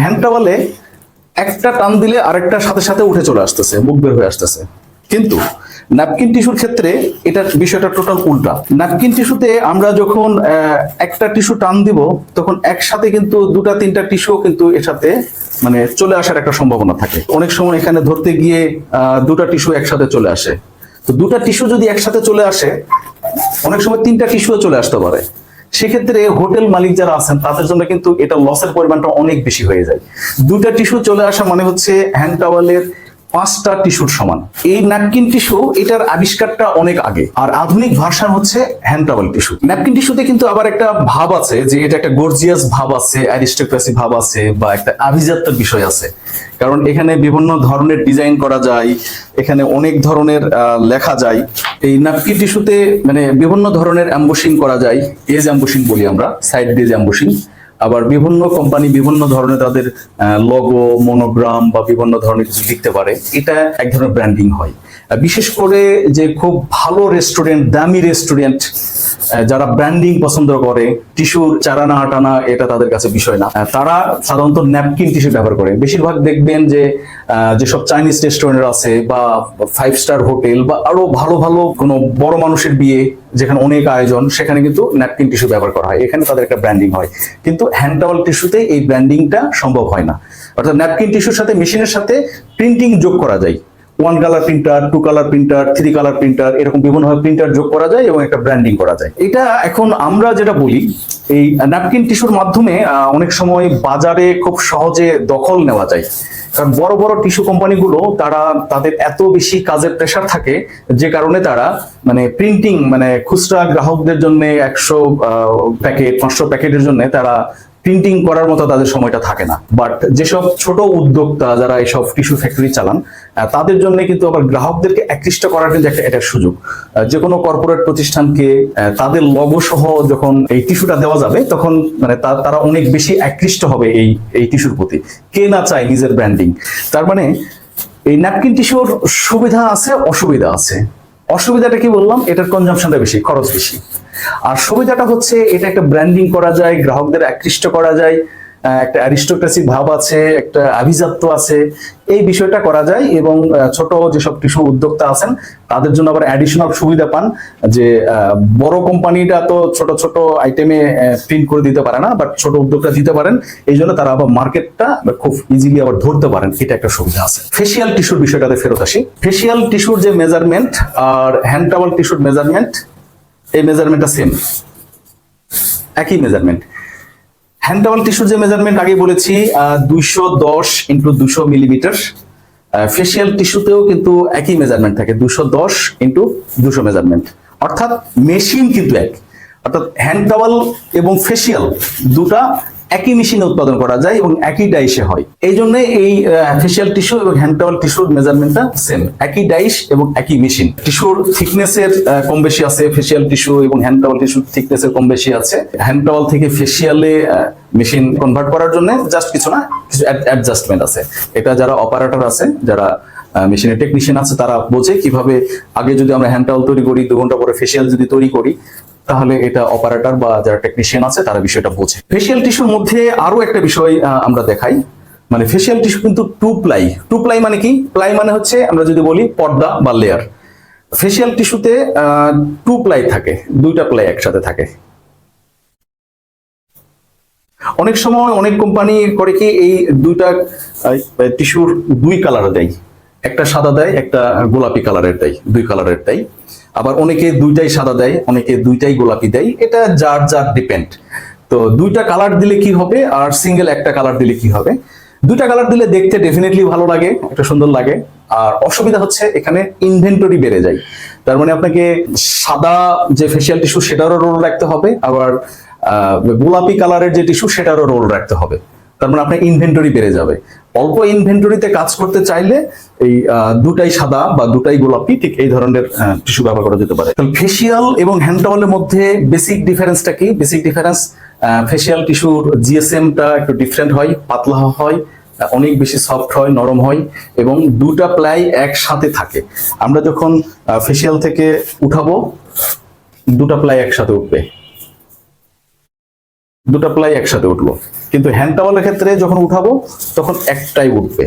Hand টাওয়ালে একটা টান দিলে আরেকটার সাথে সাথে উঠে চলে আসতেছে, মুখ বের হয়ে আসতেছে। কিন্তু ন্যাপকিন টিস্যুর ক্ষেত্রে এটার বিষয়টা টোটাল উল্টা। ন্যাপকিন টিস্যুতে আমরা যখন একটা টিস্যু টান দিব, তখন একসাথে কিন্তু দুটা, তিনটা টিস্যু কিন্তু এর সাথে মানে চলে আসার একটা সম্ভাবনা থাকে। অনেক সময় এখানে ধরতে গিয়ে দুটা টিস্যু একসাথে চলে আসে। তো দুটা টিস্যু যদি একসাথে চলে আসে, অনেক সময় তিনটা টিস্যুও চলে আসতে পারে। সেক্ষেত্রে হোটেল মালিক যারা আছেন, তাদের জন্য কিন্তু এটা লসের পরিমাণটা অনেক বেশি হয়ে যায়। দুটা টিস্যু চলে আসা মানে হচ্ছে হ্যান্ড টাওয়ালের পাঁচটা টিস্যুর সমান। এই ন্যাপকিন টিস্যু, এটার আবিষ্কারটা অনেক আগে। আর আধুনিক ভার্সন হচ্ছে হ্যান্ড টাওয়াল টিস্যু। ন্যাপকিন টিস্যুতে কিন্তু আবার একটা ভাব আছে যে এটা একটা গর্জিয়াস ভাব আছে অ্যারিস্টোক্রেসি ভাব আছে বা একটা আভিজাত্যের বিষয় আছে। কারণ এখানে বিভিন্ন ধরনের ডিজাইন করা যায়, এখানে অনেক ধরনের লেখা যায়। এই ন্যাপকিন টিস্যুতে মানে বিভিন্ন ধরনের অ্যাম্বুশিং করা যায়। এজ অ্যাম্বুশিং বলি আমরা সাইড ডেজ অ্যাম্বুশিং আবার বিভিন্ন কোম্পানি বিভিন্ন ধরনের তাদের লোগো মনোগ্রাম বা বিভিন্ন ধরনের কিছু লিখতে পারে। এটা এক ধরনের ব্র্যান্ডিং হয়। বিশেষ করে যে খুব ভালো রেস্টুরেন্ট দামি রেস্টুরেন্ট যারা ব্র্যান্ডিং পছন্দ করে টিস্যুর চারানা আটানা এটা তাদের কাছে বিষয় না। তারা সাধারণত ন্যাপকিন টিস্যু ব্যবহার করে। বেশিরভাগ দেখবেন যে যেসব চাইনিজ রেস্টুরেন্ট আছে বা ফাইভ স্টার হোটেল বা আরও ভালো ভালো কোনো বড় মানুষের বিয়ে, যেখানে অনেক আয়োজন, সেখানে কিন্তু ন্যাপকিন টিস্যু ব্যবহার করা হয়। এখানে তাদের একটা ব্র্যান্ডিং হয়। কিন্তু হ্যান্ড টাওয়াল টিস্যুতে এই ব্র্যান্ডিংটা সম্ভব হয় না। অর্থাৎ ন্যাপকিন টিস্যুর সাথে মেশিনের সাথে প্রিন্টিং যোগ করা যায়। One colour printer two colour printer three colour printer এরকম বিভিন্ন ভাবে প্রিন্টার যোগ করা যায় এবং একটা ব্র্যান্ডিং করা যায়। এটা এখন আমরা যেটা বলি, এই ন্যাপকিন টিস্যুর মাধ্যমে অনেক সময় বাজারে খুব সহজে দখল নেওয়া যায়। কারণ বড় বড় টিস্যু কোম্পানিগুলো তারা তাদের এত বেশি কাজের প্রেশার থাকে, যে কারণে তারা মানে প্রিন্টিং মানে খুচরা গ্রাহকদের জন্য একশো প্যাকেট পাঁচশো প্যাকেটের জন্য তারা প্রিন্টিং করার মতো তাদের সময়টা থাকে না। বাট যেসব ছোট উদ্যোক্তা যারা এসব টিস্যু ফ্যাক্টরি চালান তাদের জন্য কিন্তু আবার গ্রাহকদেরকে একৃষ্ট করার কিন্তু একটা এটা সুযোগ। যে কোনো কর্পোরেট প্রতিষ্ঠানকে তাদের লগো সহ যখন এই টিস্যুটা দেওয়া যাবে, তখন মানে তারা অনেক বেশি একৃষ্ট হবে এই এই টিস্যুর প্রতি। কে না চায় নিজের ব্র্যান্ডিং তার মানে এই ন্যাপকিন টিস্যুর সুবিধা আছে, অসুবিধা আছে। অসুবিধাটা কি বললাম? এটার কনজামশনটা বেশি, খরচ বেশি। আর সুবিধাটা হচ্ছে এটা একটা ব্র্যান্ডিং করা যায়, গ্রাহকদের আকৃষ্ট করা যায় একটা অ্যারিস্টোক্রেসি ভাব আছে, একটা আভিজাত্য আছে। এই বিষয়টা করা যায় এবং ছোট যেসব টিস্যু উদ্যোক্তা আছেন, তাদের জন্য আবার অ্যাডিশনাল সুবিধা পান যে বড় কোম্পানিটা তো ছোট ছোট আইটেমে প্রিন্ট করে দিতে পারে না বাট ছোট উদ্যোক্তা দিতে পারেন। এই জন্য তারা আবার মার্কেটটা খুব ইজিলি আবার ধরতে পারেন, এটা একটা সুবিধা আছে। ফেসিয়াল টিস্যুর বিষয়টাতে ফেরত আসি। ফেসিয়াল টিস্যুর যে মেজারমেন্ট আর হ্যান্ড টাওয়াল টিস্যুর মেজারমেন্ট এই মেজারমেন্টটা সেম একই মেজারমেন্ট হ্যান্ড টাওয়াল টিস্যুর যে মেজারমেন্ট আগে বলেছি দুইশো দশ ইন্টু দুশো মিলিমিটার ফেসিয়াল টিস্যুতেও কিন্তু একই মেজারমেন্ট থাকে দুশো দশ ইন্টু দুশো মেজারমেন্ট অর্থাৎ মেশিন কিন্তু এক। অর্থাৎ হ্যান্ড টাওয়াল এবং ফেসিয়াল দুটা একই মেশিনে উৎপাদন করা যায় এবং একই ডাইসে হয়। এই জন্য এই ফেসিয়াল টিস্যু এবং হ্যান্ড টাওয়াল টিস্যুর মেজারমেন্টটা সেম একই ডাইস এবং একই মেশিন টিস্যুর থিকনেসের কম বেশি আছে ফেসিয়াল টিস্যু এবং হ্যান্ড টাওয়াল টিস্যুর থিকনেসের কম বেশি আছে। হ্যান্ড টাওয়াল থেকে ফেসিয়ালে মেশিন কনভার্ট করার জন্য জাস্ট কিছু না, কিছু অ্যাডজাস্টমেন্ট আছে। এটা যারা অপারেটর আছে, যারা মেশিনের টেকনিশিয়ান আছে, তারা বোঝে কীভাবে আগে যদি আমরা হ্যান্ড টাওয়াল তৈরি করি, দু ঘণ্টা পরে ফেসিয়াল যদি তৈরি করি তাহলে এটা অপারেটর বা যারা টেকনিশিয়ান আছে, তারা বিষয়টা বোঝে। ফেসিয়াল টিস্যুর মধ্যে আরও একটা বিষয় আমরা দেখাই। মানে ফেসিয়াল টিস্যু কিন্তু টু প্লাই টু প্লাই মানে কি? প্লাই মানে হচ্ছে, আমরা যদি বলি পর্দা বা লেয়ার ফেসিয়াল টিস্যুতে টু প্লাই থাকে। দুইটা প্লাই একসাথে থাকে। অনেক সময় অনেক কোম্পানি করে কি, এই দুইটা টিস্যুর দুই কালার দেয়। একটা সাদা দেয়, একটা গোলাপি কালারের দেয়, দুই কালারের দেয়। আবার অনেকে দুইটাই সাদা দেয়, অনেকে দুইটাই গোলাপি দেয়। এটা যার যার ডিপেন্ড তো দুইটা কালার দিলে কি হবে আর সিঙ্গেল একটা কালার দিলে কি হবে? দুইটা কালার দিলে দেখতে ডেফিনেটলি ভালো লাগে, একটা সুন্দর লাগে। আর অসুবিধা হচ্ছে এখানে ইনভেন্টরি বেড়ে যায়। তার মানে আপনাকে সাদা যে ফেসিয়াল টিস্যু সেটারও রোল রাখতে হবে, আবার গোলাপি কালারের যে টিস্যু সেটারও রোল রাখতে হবে। তার মানে আপনার ইনভেন্টরি বেড়ে যাবে। অল্প ইনভেন্টরিতে কাজ করতে চাইলে এই দুটাই সাদা বা দুটাই গোলাপি, ঠিক এই ধরনের টিস্যু ব্যবহার করা যেতে পারে। ফেসিয়াল এবং হ্যান্ড টাওয়ালের মধ্যে বেসিক ডিফারেন্সটা কি? বেসিক ডিফারেন্স ফেসিয়াল টিস্যুর জিএসএমটা একটু ডিফারেন্ট হয়, পাতলা হয় অনেক বেশি সফট হয়, নরম হয় এবং দুটা প্লাই একসাথে থাকে। আমরা যখন ফেসিয়াল থেকে উঠাবো, দুটা প্লাই একসাথে উঠবে। দুটো প্লাই একসাথে উঠল কিন্তু হ্যান্ড টাওয়ালের ক্ষেত্রে যখন উঠাবো তখন একটাই উঠবে।